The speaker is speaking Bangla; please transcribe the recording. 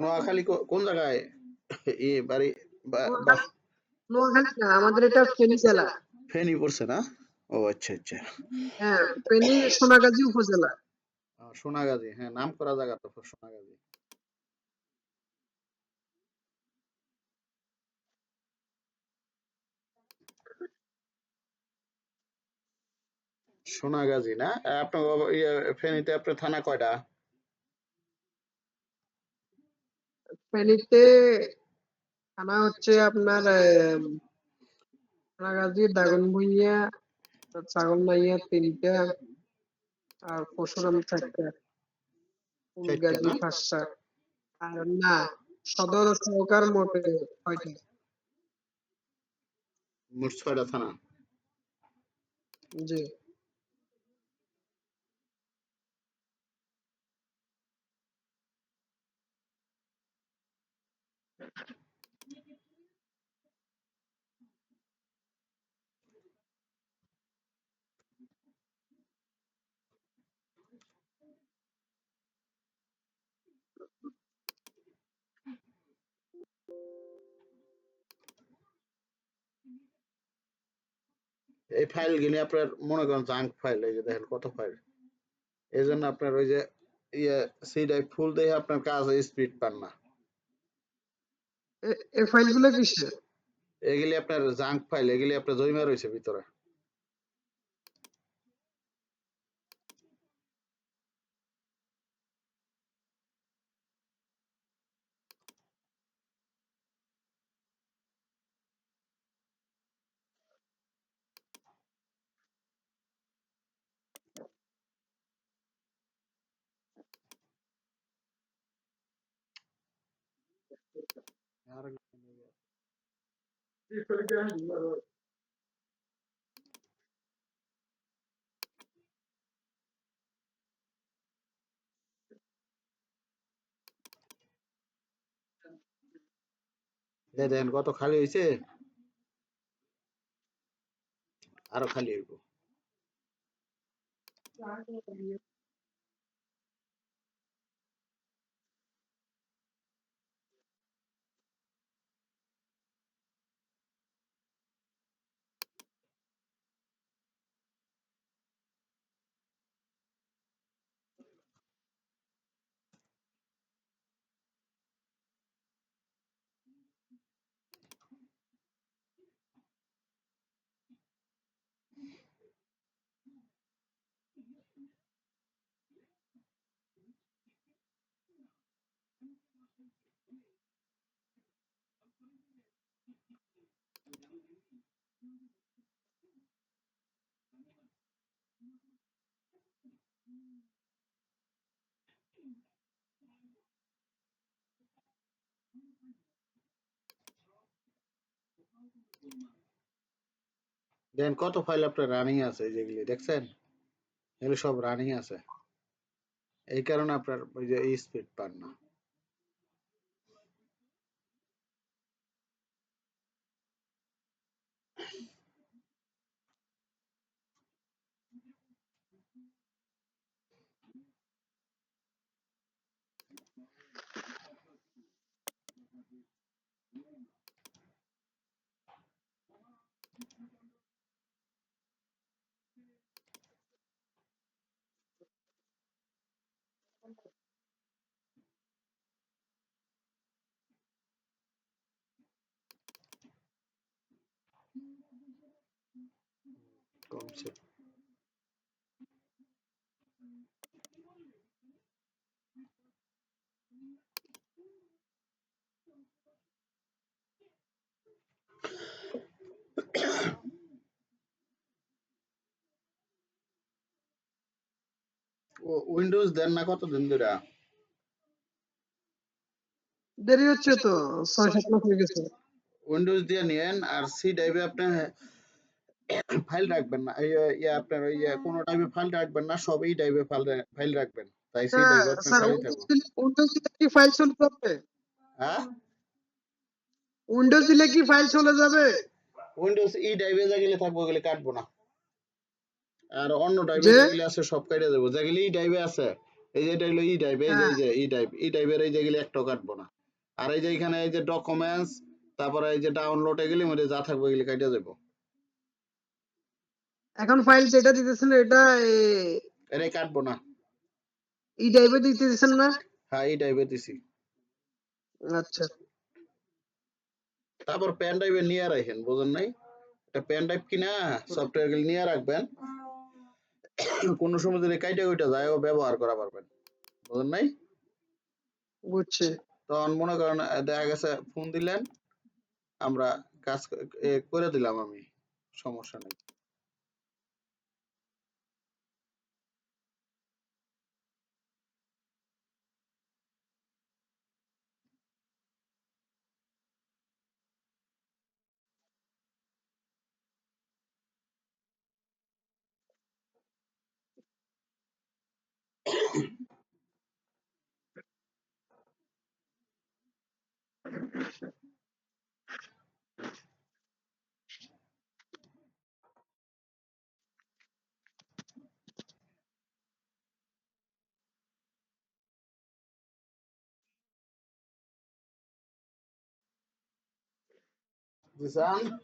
নোয়াখালী কোন জায়গায়? ই বাড়ি নোয়াখালী না আমাদের এটা ফেনী জেলা। ফেনী পড়ছে না? ও আচ্ছা আচ্ছা। হ্যাঁ ফেনী সোনাগাজী উপজেলা। সোনাগাজী হ্যাঁ নাম করা জায়গা তো সোনাগাজী। সোনাগাজী না? আপনার ইয়ে, ফেনীতে আপনার থানা কয়টা? ফেনীতে থানা হচ্ছে আপনার আহ, সোনাগাজী দাগনভূঞা ছাগলনাইয়া তিনটা আর পরশুরাম চারটা ফুলগাজী? পাঁচটা। আর না সদর সহকার মোটে ছয়টা। মোট ছয়টা থানা? জি। এই ফাইল গুলি আপনার মনে করেন জাঙ্ক ফাইল এই যে দেখেন কত ফাইল এই জন্য আপনার ওই যে ইয়ে সি ড্রাইভ ফুল দিয়ে আপনার কাজ স্পিড পান না। এ- এই ফাইলগুলো কিসের? এগুলি আপনার জাঙ্ক ফাইল এগুলি আপনার জমা রয়েছে ভিতরে। দেখেন কত খালি হয়েছে আরও খালি হইব। দেখেন কত ফাইল আপনার রানিং আছে যেগুলি, দেখছেন? এগুলো সব রানিং আছে। এই কারণে আপনার ওই যে স্পিড পান না। 高兴 উইন্ডোজ দেন না কতদিন ধরে? দেরি হচ্ছে তো ছয় সাত মাস হয়ে গেছে। উইন্ডোজ দিয়ে নিয়েন আর সি ড্রাইভে আপনি ফাইল রাখবেন না। এই ইয়ে আপনার ওই ইয়ে কোনো টাইপে ফাইল রাখবেন না সবই ড্রাইভে ফাইল ফাইল রাখবেন। তাই সি ড্রাইভে স্যার উইন্ডোজ দিলে কি ফাইল চলে যাবে? হ্যাঁ? উইন্ডোজ দিলে কি ফাইল চলে যাবে? উইন্ডোজ ই ড্রাইভে যেগুলি থাকব ওগুলি কাটবো না। আর অন্য যে? যেগুলি আছে সব কেটে দেবো। যেগুলি ই ড্রাইভে আছে এই যে এটা হলো ই টাইপ এই যে। এই যে ই টাইপ ই টাইপের এই যেগুলি একটাও কাটবো না। আর এই যে এখানে এই যে ডকুমেন্টস তারপরে এই যে ডাউনলোড এগুলি মধ্যে যা থাকবে এগুলি কাটিয়ে যাব এখন ফাইল যেটা দিতেছেন এটা এটাই কাটবো না। ই টাইপের দিতে দিচ্ছেন না? হ্যাঁ এই টাইপের দিছি। আচ্ছা। তারপর পেন ড্রাইভে নিয়ে রাখেন বুঝেন নাই? একটা পেন ড্রাইভ কিনা সফটওয়্যার গুলি নিয়ে রাখবেন। কোনো সময় যদি কাইটা কুইটা যায় ও ব্যবহার করা পারবেন বুঝেন নাই? বুঝছি। তখন মনে করেন দেখা গেছে ফোন দিলেন আমরা কাজ করে দিলাম আমি সমস্যা নেই। This arm?